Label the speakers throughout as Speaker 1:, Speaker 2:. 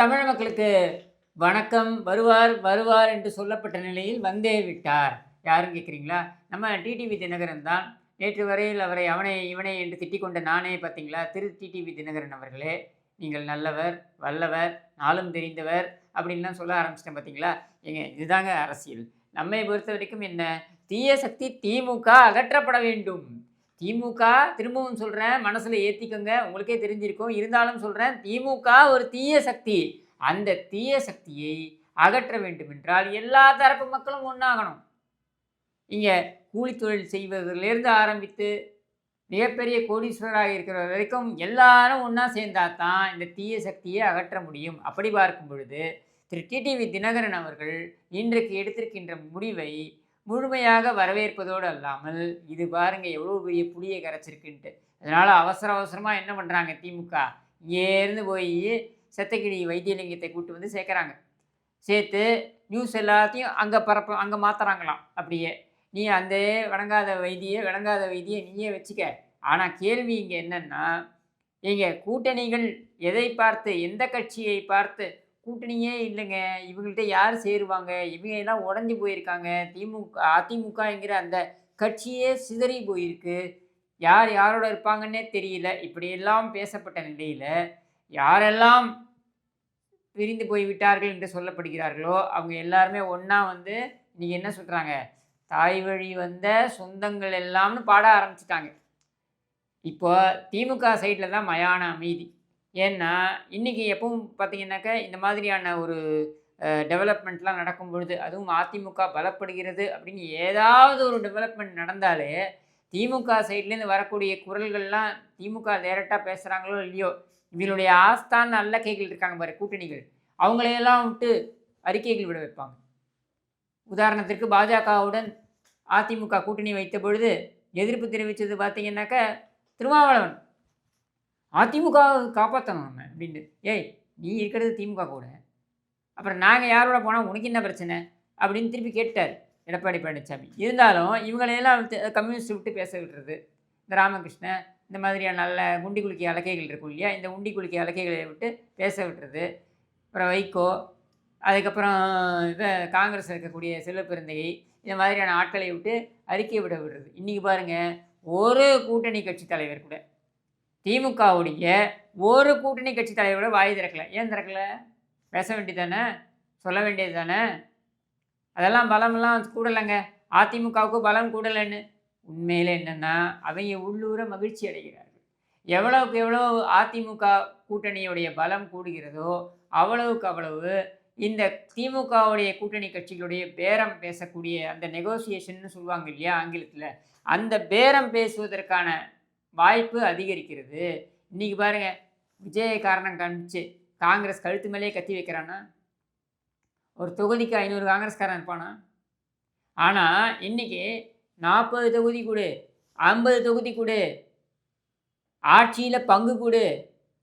Speaker 1: தமிழ் மக்களுக்கு வணக்கம் வருவார் வருவார் என்று சொல்லப்பட்ட நிலையில் வந்தே விட்டார். யாரும் கேட்குறீங்களா? நம்ம டிடிவி தினகரன் தான். நேற்று வரையில் அவரை அவனை இவனை என்று திட்டிக் கொண்ட நானே பார்த்தீங்களா? திரு டிடிவி தினகரன் அவர்களே நீங்கள் நல்லவர் வல்லவர் நாளும் தெரிந்தவர் அப்படின்லாம் சொல்ல ஆரம்பிச்சிட்டேன் பார்த்தீங்களா? எங்க இதுதாங்க அரசியல். நம்மை பொறுத்த வரைக்கும் என்ன? தீய சக்தி திமுக அகற்றப்பட வேண்டும். திமுக திரும்பவும் சொல்கிறேன் மனசில் ஏற்றிக்கோங்க உங்களுக்கே தெரிஞ்சிருக்கும். இருந்தாலும் சொல்கிறேன் திமுக ஒரு தீய சக்தி. அந்த தீய சக்தியை அகற்ற வேண்டுமென்றால் எல்லா தரப்பு மக்களும் ஒன்றாகணும் இங்கே கூலி தொழில் செய்வதிலிருந்து ஆரம்பித்து மிகப்பெரிய கோடீஸ்வராக இருக்கிற வரைக்கும் எல்லாரும் ஒன்றா சேர்ந்தா தான் இந்த தீய சக்தியை அகற்ற முடியும். அப்படி பார்க்கும் பொழுது திரு. டிடிவி தினகரன் அவர்கள் இன்றைக்கு எடுத்திருக்கின்ற முடிவை முழுமையாக வரவேற்பதோடு அல்லாமல் இது பாருங்கள் எவ்வளோ பெரிய புளியை கரைச்சிருக்குன்ட்டு. அதனால் அவசர அவசரமாக என்ன பண்ணுறாங்க திமுக? இங்கேருந்து போய் செத்தக்கிளி வைத்தியலிங்கத்தை கூட்டு வந்து சேர்க்குறாங்க. சேர்த்து நியூஸ் எல்லாத்தையும் அங்கே பரப்ப அங்கே மாற்றுறாங்களாம் அப்படியே. நீ அந்த வணங்காத வைத்திய விளங்காத வைத்திய நீயே வச்சுக்க. ஆனால் கேள்வி இங்கே என்னென்னா இங்கே கூட்டணிகள் எதை பார்த்து எந்த கட்சியை பார்த்து கூட்டணியே இல்லைங்க. இவங்கள்ட்ட யார் சேருவாங்க? இவங்க எல்லாம் உடஞ்சி போயிருக்காங்க. திமுக அதிமுகங்கிற அந்த கட்சியே சிதறி போயிருக்கு. யார் யாரோட இருப்பாங்கன்னே தெரியல. இப்படியெல்லாம் பேசப்பட்ட நிலையில் யாரெல்லாம் பிரிந்து போய்விட்டார்கள் என்று சொல்லப்படுகிறார்களோ அவங்க எல்லாருமே ஒன்றா வந்து இன்றைக்கி என்ன சொல்கிறாங்க தாய் வழி வந்த சொந்தங்கள் எல்லாம்னு பாட ஆரம்பிச்சிட்டாங்க. இப்போ திமுக சைடில் தான் மயான அமைதி. ஏன்னா இன்றைக்கி எப்பவும் பார்த்திங்கனாக்கா இந்த மாதிரியான ஒரு டெவலப்மெண்ட்லாம் நடக்கும் பொழுது அதுவும் அதிமுக பலப்படுகிறது அப்படின்னு ஏதாவது ஒரு டெவலப்மெண்ட் நடந்தாலே திமுக சைட்லேருந்து வரக்கூடிய குரல்கள்லாம் திமுக டேரெக்டாக பேசுகிறாங்களோ இல்லையோ இவங்களுடைய ஆஸ்தான் நல்ல கைகள் இருக்காங்க பாரு கூட்டணிகள். அவங்களையெல்லாம் விட்டு அறிக்கைகள் விட வைப்பாங்க. உதாரணத்திற்கு பாஜகவுடன் அதிமுக கூட்டணி வைத்த பொழுது எதிர்ப்பு தெரிவித்தது பார்த்தீங்கன்னாக்கா திருமாவளவன். அதிமுக காப்பாற்றணும் நம்ம அப்படின்ட்டு ஏய் நீ இருக்கிறது திமுக கூட. அப்புறம் நாங்கள் யாரோட போனால் உனக்கு என்ன பிரச்சனை? அப்படின்னு திருப்பி கேட்டார். எடப்பாடி பழனிசாமி இருந்தாலும் இவங்களையெல்லாம் கம்யூனிஸ்ட் விட்டு பேச விடுறது. இந்த ராமகிருஷ்ணன் இந்த மாதிரியான நல்ல குண்டி குலுக்கிய அலக்கைகள் இருக்கும் இல்லையா? இந்த உண்டி குலுக்கிய அலக்கைகளை விட்டு பேச விட்டுறது அப்புறம் வைகோ அதுக்கப்புறம் இதை காங்கிரஸ் இருக்கக்கூடிய செல்வப்பெருந்தகை இந்த மாதிரியான ஆட்களை விட்டு அறிக்கை விட விடுறது. இன்றைக்கி பாருங்கள் ஒரு கூட்டணி கட்சி தலைவர் கூட. திமுகவுடைய ஒரு கூட்டணி கட்சி தலைவரோட வாய் திறக்கல. ஏன் திறக்கல? பேச வேண்டியது தானே சொல்ல வேண்டியது தானே அதெல்லாம் பலமெல்லாம் கூடலைங்க. அதிமுகவுக்கு பலம் கூடலைன்னு. உண்மையில் என்னென்னா அவங்க உள்ளூர மகிழ்ச்சி அடைகிறார்கள். எவ்வளவுக்கு எவ்வளோ அதிமுக கூட்டணியுடைய பலம் கூடுகிறதோ அவ்வளவுக்கு அவ்வளவு இந்த திமுகவுடைய கூட்டணி கட்சிகளுடைய பேரம் பேசக்கூடிய அந்த நெகோசியேஷன் சொல்லுவாங்க இல்லையா ஆங்கிலத்தில்? அந்த பேரம் பேசுவதற்கான வாய்ப்பு அதிகரிக்கிறது. இன்றைக்கி பாருங்கள் விஜய காரணம் காமிச்சு காங்கிரஸ் கழுத்து மேலேயே கத்தி வைக்கிறான்னா ஒரு தொகுதிக்கு ஐநூறு காங்கிரஸ்காரன் இருப்பானா? ஆனால் இன்றைக்கி நாற்பது தொகுதி கொடு ஐம்பது தொகுதி கொடு ஆட்சியில் பங்கு கொடு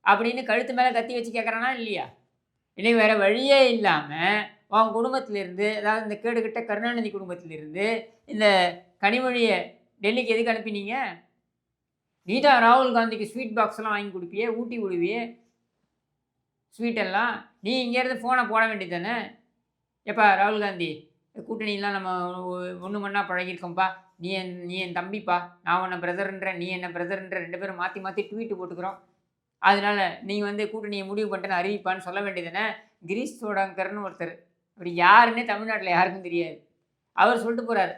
Speaker 1: அப்படின்னு கழுத்து மேலே கத்தி வச்சு கேட்குறானா இல்லையா? இன்னைக்கு வேறு வழியே இல்லாமல் உன் குடும்பத்திலிருந்து அதாவது இந்த கேடுகிட்ட கருணாநிதி குடும்பத்திலிருந்து இந்த கனிமொழியை டெல்லிக்கு எதுக்கு அனுப்பினீங்க? நீ தான் ராகுல் காந்திக்கு ஸ்வீட் பாக்ஸ்லாம் வாங்கி கொடுப்பியே ஊட்டி விடுவியே. ஸ்வீட்டெல்லாம் நீ இங்கேருந்து ஃபோனை போட வேண்டியது தானே எப்பா ராகுல் காந்தி கூட்டணியெலாம் நம்ம ஒன்று மண்ணா பழகியிருக்கோம்ப்பா நீ என் நீ என் தம்பிப்பா. நான் உன்னை பிரதர்ன்ற நீ என்ன பிரதர்ன்ற ரெண்டு பேரும் மாற்றி மாற்றி ட்வீட்டு போட்டுக்கிறோம். அதனால் நீங்கள் வந்து கூட்டணியை முடிவு பண்ணிட்டேன்னு அறிவிப்பான்னு சொல்ல வேண்டியதுனே கிரீஷ் சோடாங்கர்னு ஒருத்தர். அப்படி யாருன்னே தமிழ்நாட்டில் யாருக்கும் தெரியாது. அவர் சொல்லிட்டு போகிறார்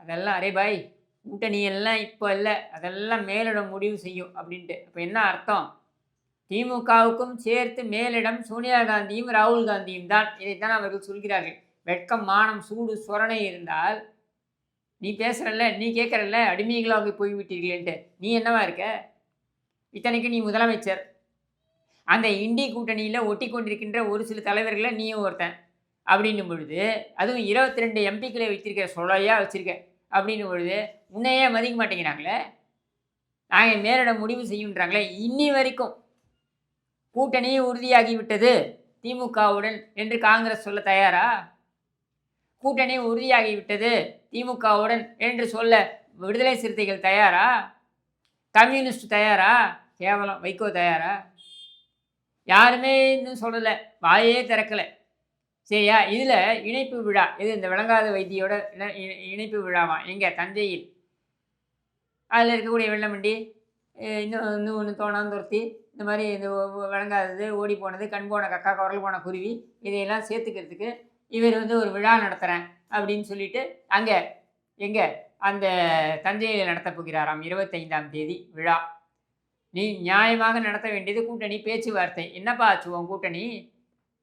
Speaker 1: அதெல்லாம் அரே பாய் கூட்டணி எல்லாம் இப்போ இல்லை. அதெல்லாம் மேலிடம் முடிவு செய்யும் அப்படின்ட்டு. அப்போ என்ன அர்த்தம்? திமுகவுக்கும் சேர்த்து மேலிடம் சோனியா காந்தியும் ராகுல் காந்தியும் தான். இதைத்தான் அவர்கள் சொல்கிறார்கள். வெட்கம் மானம் சூடு சொரணை இருந்தால் நீ பேசுகிறல்ல நீ கேட்குறல்ல அடிமைகளாக போய்விட்டீர்களேன்ட்டு. நீ என்னவா இருக்க? இத்தனைக்கு நீ முதலமைச்சர். அந்த இண்டி கூட்டணியில் ஒட்டி கொண்டிருக்கின்ற ஒரு சில தலைவர்களை நீயும் ஒருத்தன். அப்படின்னும் பொழுது அதுவும் இருபத்தி ரெண்டு எம்பிக்களை வச்சிருக்க சொலையாக வச்சுருக்க. அப்படின்னு பொழுது உன்னையே மதிக்க மாட்டேங்கிறாங்களே நாங்கள் மேலிடம் முடிவு செய்யுன்றாங்களே இன்னி வரைக்கும் கூட்டணி உறுதியாகிவிட்டது திமுகவுடன் என்று காங்கிரஸ் சொல்ல தயாரா? கூட்டணி உறுதியாகிவிட்டது திமுகவுடன் என்று சொல்ல விடுதலை சிறுத்தைகள் தயாரா? கம்யூனிஸ்ட் தயாரா? கேவலம் வைகோ தயாரா? யாருமே இன்னும் சொல்லலை வாயே திறக்கலை. சரியா? இதில் இணைப்பு விழா இது இந்த விளங்காத வைத்தியோட இணை- இணை- இணைப்பு விழாவா? எங்கே? தஞ்சையில். அதில் இருக்கக்கூடிய வெள்ளமண்டி இன்னும் இன்னும் ஒன்று தோணாந்துருத்தி இந்த மாதிரி இந்த விளங்காதது ஓடி போனது கண் போன கக்கா குரல் போன குருவி இதையெல்லாம் சேர்த்துக்கிறதுக்கு இவர் வந்து ஒரு விழா நடத்துகிறேன் அப்படின்னு சொல்லிட்டு அங்கே எங்கே? அந்த தஞ்சையில் நடத்தப் போகிறாராம் இருபத்தைந்தாம் தேதி விழா. நீ நியாயமாக நடத்த வேண்டியது கூட்டணி பேச்சுவார்த்தை. என்னப்பா ஆச்சு உன் கூட்டணி?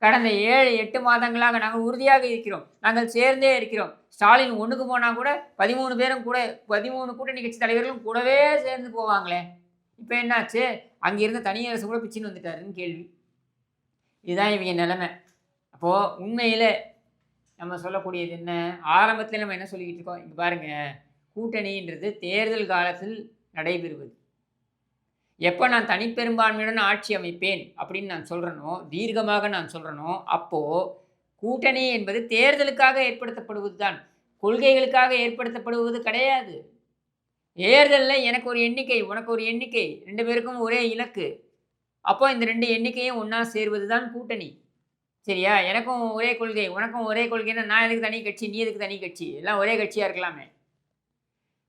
Speaker 1: கடந்த ஏழு எட்டு மாதங்களாக நாங்கள் உறுதியாக இருக்கிறோம். நாங்கள் சேர்ந்தே இருக்கிறோம். ஸ்டாலின் ஒன்றுக்கு போனால் கூட பதிமூணு பேரும் கூட பதிமூணு கூட்டணி கட்சி தலைவர்களும் கூடவே சேர்ந்து போவாங்களே? இப்போ என்னாச்சு? அங்கிருந்து தனி அரசு கூட பிச்சின்னு வந்துட்டாருன்னு கேள்வி. இதுதான் இவங்க நிலைமை. அப்போது உண்மையில் நம்ம சொல்லக்கூடியது என்ன? ஆரம்பத்தில் நம்ம என்ன சொல்லிக்கிட்டு இருக்கோம்? இங்கே பாருங்கள் கூட்டணின்றது தேர்தல் காலத்தில் நடைபெறுவது. எப்போ நான் தனிப்பெரும்பான்மையுடன் ஆட்சி அமைப்பேன் அப்படின்னு நான் சொல்கிறனோ தீர்க்கமாக நான் சொல்கிறனோ அப்போது கூட்டணி என்பது தேர்தலுக்காக ஏற்படுத்தப்படுவது தான் கொள்கைகளுக்காக ஏற்படுத்தப்படுவது கிடையாது. தேர்தலில் எனக்கு ஒரு எண்ணிக்கை உனக்கு ஒரு எண்ணிக்கை ரெண்டு பேருக்கும் ஒரே இலக்கு. அப்போ இந்த ரெண்டு எண்ணிக்கையும் ஒன்றா சேர்வது தான் கூட்டணி. சரியா? எனக்கும் ஒரே கொள்கை உனக்கும் ஒரே கொள்கைன்னா நான் எதுக்கு தனி கட்சி நீ எதுக்கு தனி கட்சி? எல்லாம் ஒரே கட்சியாக இருக்கலாமே.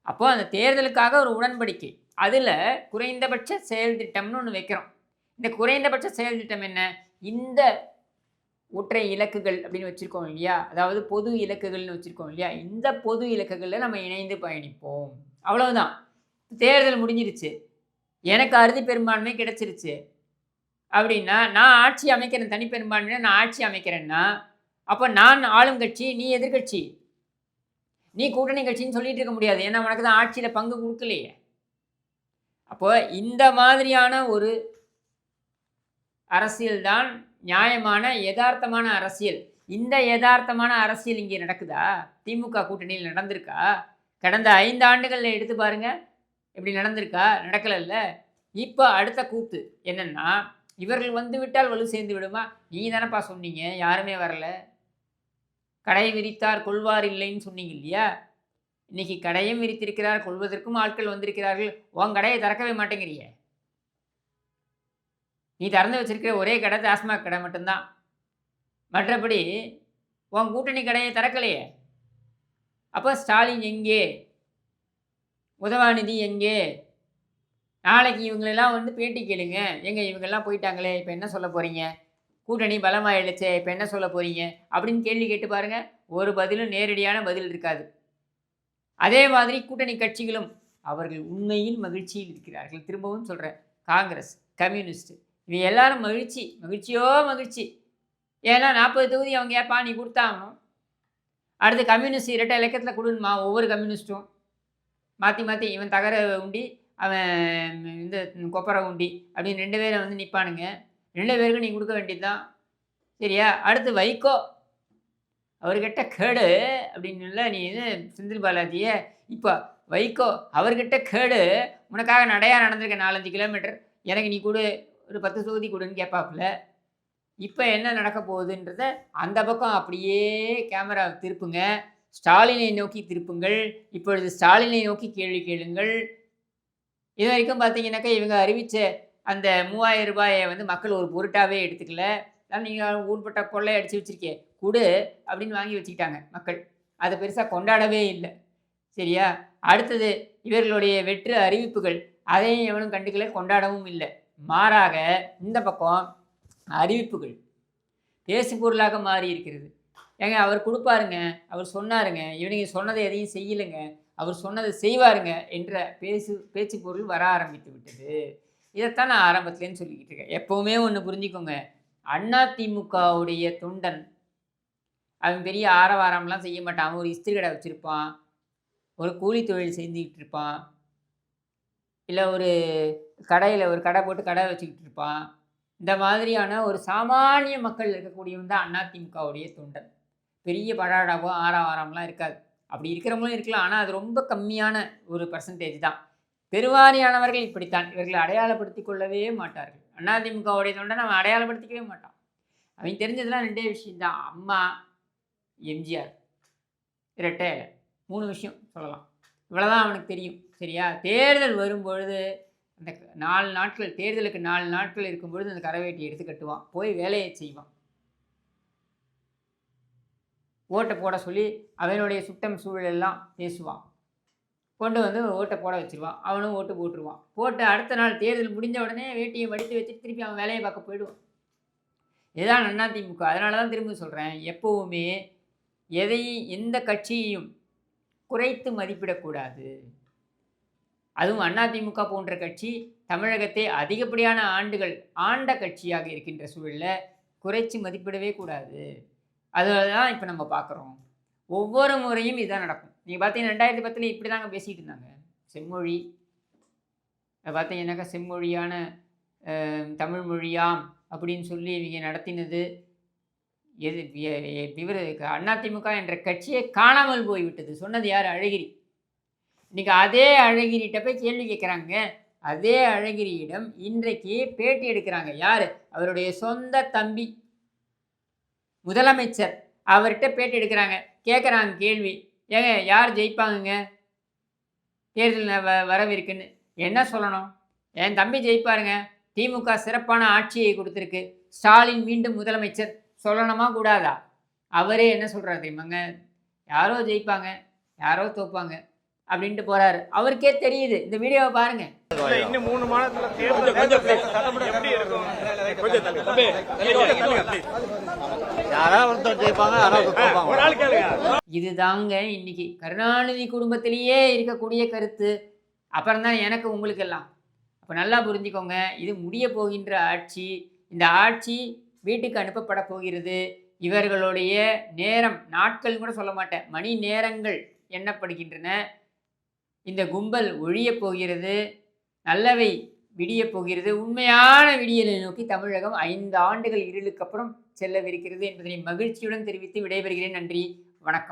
Speaker 1: அப்போது அந்த தேர்தலுக்காக ஒரு உடன்படிக்கை. அதில் குறைந்தபட்ச செயல் திட்டம்னு ஒன்று வைக்கிறோம். இந்த குறைந்தபட்ச செயல் திட்டம் என்ன? இந்த ஒற்றை இலக்குகள் அப்படின்னு வச்சுருக்கோம் இல்லையா? அதாவது பொது இலக்குகள்னு வச்சுருக்கோம் இல்லையா? இந்த பொது இலக்குகளில் நம்ம இணைந்து பயணிப்போம். அவ்வளவுதான். தேர்தல் முடிஞ்சிருச்சு. எனக்கு அறுதி பெரும்பான்மை கிடைச்சிருச்சு. அப்படின்னா நான் ஆட்சி அமைக்கிறேன் தனிப்பெரும்பான்மையை நான் ஆட்சி அமைக்கிறேன்னா அப்போ நான் ஆளும் கட்சி நீ எதிர்கட்சி. நீ கூட்டணி கட்சின்னு சொல்லிட்டு இருக்க முடியாது. ஏன்னா உனக்கு தான் ஆட்சியில் பங்கு கொடுக்கலையே. அப்போ இந்த மாதிரியான ஒரு அரசியல் தான் நியாயமான யதார்த்தமான அரசியல். இந்த யதார்த்தமான அரசியல் இங்கே நடக்குதா? திமுக கூட்டணியில் நடந்திருக்கா? கடந்த ஐந்து ஆண்டுகளில் எடுத்து பாருங்க. இப்படி நடந்திருக்கா? நடக்கலைல்ல. இப்போ அடுத்த கூத்து என்னென்னா இவர்கள் வந்து விட்டால் வலு சேர்ந்து விடுமா? நீ தானப்பா சொன்னீங்க. யாருமே வரலை. கடை விரித்தார் கொள்வார் இல்லைன்னு சொன்னீங்க இல்லையா? இன்னைக்கு கடையும் விரித்திருக்கிறார் கொள்வதற்கும் ஆட்கள் வந்திருக்கிறார்கள். உன் கடையை திறக்கவே மாட்டேங்கிறிய. நீ திறந்து வச்சிருக்கிற ஒரே கடை டாஸ்மாக் கடை மட்டும்தான். மற்றபடி உன் கூட்டணி கடையை திறக்கலையே. அப்போ ஸ்டாலின் எங்கே? உதவாநிதி எங்கே? நாளைக்கு இவங்களெல்லாம் வந்து பேட்டி கேளுங்க. எங்கே இவங்கெல்லாம் போயிட்டாங்களே இப்போ என்ன சொல்ல போகிறீங்க கூட்டணி பலமாயிடுச்சே இப்போ என்ன சொல்ல போகிறீங்க அப்படின்னு கேள்வி கேட்டு பாருங்கள் ஒரு பதிலும் நேரடியான பதில் இருக்காது. அதே மாதிரி கூட்டணி கட்சிகளும் அவர்கள் உண்மையில் மகிழ்ச்சியில் இருக்கிறார்கள். திரும்பவும் சொல்கிறேன் காங்கிரஸ் கம்யூனிஸ்ட் இவங்க எல்லாரும் மகிழ்ச்சி மகிழ்ச்சியோ மகிழ்ச்சி. ஏன்னா நாற்பது தொகுதி அவங்க ஏப்பா நீ கொடுத்தாகணும். அடுத்து கம்யூனிஸ்ட் இரட்டை இலக்கத்தில் கொடுணுமா ஒவ்வொரு கம்யூனிஸ்ட்டும் மாற்றி மாற்றி இவன் தகர உண்டி அவன் இந்த கொப்பரை உண்டி அப்படின்னு ரெண்டு பேரும் வந்து நிற்பானுங்க ரெண்டு பேருக்கும் நீ கொடுக்க வேண்டியது தான் சரியா? அடுத்து வைகோ. அவர்கிட்ட கேடு அப்படின்னு நீ இது செந்தில் பாலாஜியை. இப்போ வைகோ அவர்கிட்ட கேடு. உனக்காக நடையா நடந்திருக்க நாலஞ்சு கிலோமீட்டர். எனக்கு நீ கொடு ஒரு பத்து தொகுதி கொடுன்னு கேட்பாப்புல. இப்போ என்ன நடக்க போகுதுன்றத அந்த பக்கம் அப்படியே கேமரா திருப்புங்க. ஸ்டாலினை நோக்கி திருப்புங்கள். இப்பொழுது ஸ்டாலினை நோக்கி கேள்வி கேளுங்கள். இது வரைக்கும் பார்த்தீங்கன்னாக்கா இவங்க அறிவித்த அந்த மூவாயிரம் ரூபாயை வந்து மக்கள் ஒரு பொருட்டாகவே எடுத்துக்கல. அதனால் நீங்கள் ஊர்பட்ட கொள்ளை அடித்து வச்சிருக்கே கொடு அப்படின்னு வாங்கி வச்சுக்கிட்டாங்க மக்கள். அதை பெருசாக கொண்டாடவே இல்லை. சரியா? அடுத்தது இவர்களுடைய வெற்று அறிவிப்புகள். அதையும் எவனும் கண்டுக்கல கொண்டாடவும் இல்லை. மாறாக இந்த பக்கம் அறிவிப்புகள். பேசு பொருளாக மாறி இருக்கிறது. ஏங்க அவர் கொடுப்பாருங்க அவர் சொன்னாருங்க இவனுங்க சொன்னதை எதையும் செய்யலைங்க அவர் சொன்னதை செய்வாருங்க என்ற பேசு பேச்சு பொருள் வர ஆரம்பித்து விட்டது. இதைத்தான் நான் ஆரம்பத்துலேன்னு சொல்லிக்கிட்டு இருக்கேன். எப்போவுமே ஒன்று புரிஞ்சுக்கோங்க. அண்ணா திமுகவுடைய தொண்டன் அவன் பெரிய ஆரவாரம்லாம் செய்ய மாட்டான். ஒரு இஸ்திரி கடை வச்சுருப்பான். ஒரு கூலி தொழில் செஞ்சுக்கிட்டு இருப்பான். இல்லை ஒரு கடையில் ஒரு கடை போட்டு கடை வச்சுக்கிட்டு இருப்பான். இந்த மாதிரியான ஒரு சாமானிய மக்கள் இருக்கக்கூடியவன் தான் அதிமுகவுடைய தொண்டன். பெரிய படாடாவோ ஆரவாரம்லாம் இருக்காது. அப்படி இருக்கிறவங்களும் இருக்கலாம். ஆனால் அது ரொம்ப கம்மியான ஒரு பர்சன்டேஜ் தான். பெருவாரியானவர்கள் இப்படித்தான். இவர்களை அடையாளப்படுத்திக் கொள்ளவே மாட்டார்கள். அதிமுகவுடைய தொண்டை நம்ம அடையாளப்படுத்திக்கவே மாட்டான். அவன் தெரிஞ்சதெல்லாம் ரெண்டே விஷயம்தான். அம்மா எம்ஜிஆர் இரட்டை மூணு விஷயம் சொல்லலாம். இவ்வளோதான் அவனுக்கு தெரியும். சரியா? தேர்தல் வரும்பொழுது அந்த க- நாலு நாட்கள் தேர்தலுக்கு நாலு நாட்கள் இருக்கும்பொழுது அந்த கரவேட்டி எடுத்து கட்டுவான். போய் வேலையை செய்வான். ஓட்டை போட சொல்லி அவனுடைய சுட்டம் சூழலெல்லாம் பேசுவான். கொண்டு வந்து ஓட்டை போட வச்சுருவான். அவனும் ஓட்டு போட்டுருவான். போட்டு அடுத்த நாள் தேர்தல் முடிஞ்ச உடனே வேட்டியை மடித்து வச்சுட்டு திருப்பி அவன் வேலையை பார்க்க போயிடுவான். இதுதான் திமுக. அதனால தான் திரும்ப சொல்கிறேன் எப்போவுமே எதையும் எந்த கட்சியையும் குறைத்து மதிப்பிடக்கூடாது. அதுவும் அண்ணா திமுக போன்ற கட்சி தமிழகத்தை அதிகப்படியான ஆண்டுகள் ஆண்ட கட்சியாக இருக்கின்ற சூழலில் குறைச்சி மதிப்பிடவே கூடாது. அதுதான் இப்போ நம்ம பார்க்குறோம். ஒவ்வொரு முறையும் இதுதான் நடக்கும். நீங்கள் பார்த்தீங்கன்னா ரெண்டாயிரத்தி பத்தில் இப்படி தாங்க பேசிகிட்டு இருந்தாங்க. செம்மொழி. அதை பார்த்தீங்கன்னாக்கா செம்மொழியான தமிழ் மொழியாம் அப்படின்னு சொல்லி இவங்க நடத்தினது. எது இவர் அதிமுக என்ற கட்சியை காணாமல் போய்விட்டது. சொன்னது யார்? அழகிரி. இன்றைக்கி அதே அழகிரிட்ட போய் கேள்வி கேட்குறாங்க அதே அழகிரியிடம் இன்றைக்கு பேட்டி எடுக்கிறாங்க. யார்? அவருடைய சொந்த தம்பி. முதலமைச்சர். அவர்கிட்ட பேட்டி எடுக்கிறாங்க. கேட்குறாங்க கேள்வி ஏங்க யார் ஜெயிப்பாங்கங்க தேர்தல் வ வரவிருக்குன்னு என்ன சொல்லணும் என் தம்பி ஜெயிப்பாருங்க திமுக சிறப்பான ஆட்சியை கொடுத்துருக்கு ஸ்டாலின் மீண்டும் முதலமைச்சர் சொல்லணுமா கூடாதா அவரே என்ன சொல்கிறார் தெரியுமாங்க யாரோ ஜெயிப்பாங்க யாரோ தோப்பாங்க அப்படின்ட்டு போறாரு அவருக்கே தெரியுது இந்த வீடியோவை பாருங்க
Speaker 2: இன்னும் மூணு மாதத்துல தேர்தல் சட்டமன்ற எப்படி இருக்கும்
Speaker 1: இதுதாங்க இன்னைக்கு கருணாநிதி குடும்பத்திலேயே இருக்கக்கூடிய கருத்து. அப்புறம் தான் எனக்கு உங்களுக்கு எல்லாம் அப்போ நல்லா புரிஞ்சுக்கோங்க இது முடிய போகின்ற ஆட்சி இந்த ஆட்சி வீட்டுக்கு அனுப்பப்பட போகிறது. இவர்களுடைய நேரம் நாட்கள் கூட சொல்ல மாட்டேன் மணி நேரங்கள் எண்ணப்படுகின்றன. இந்த கும்பல் ஒழியப் போகிறது. நல்லவை விடிய போகிறது. உண்மையான விடியலை நோக்கி தமிழகம் ஐந்து ஆண்டுகள் இருளுக்கு அப்புறம் செல்லவிருக்கிறது என்பதனை மகிழ்ச்சியுடன் தெரிவித்து விடைபெறுகிறேன். நன்றி. வணக்கம்.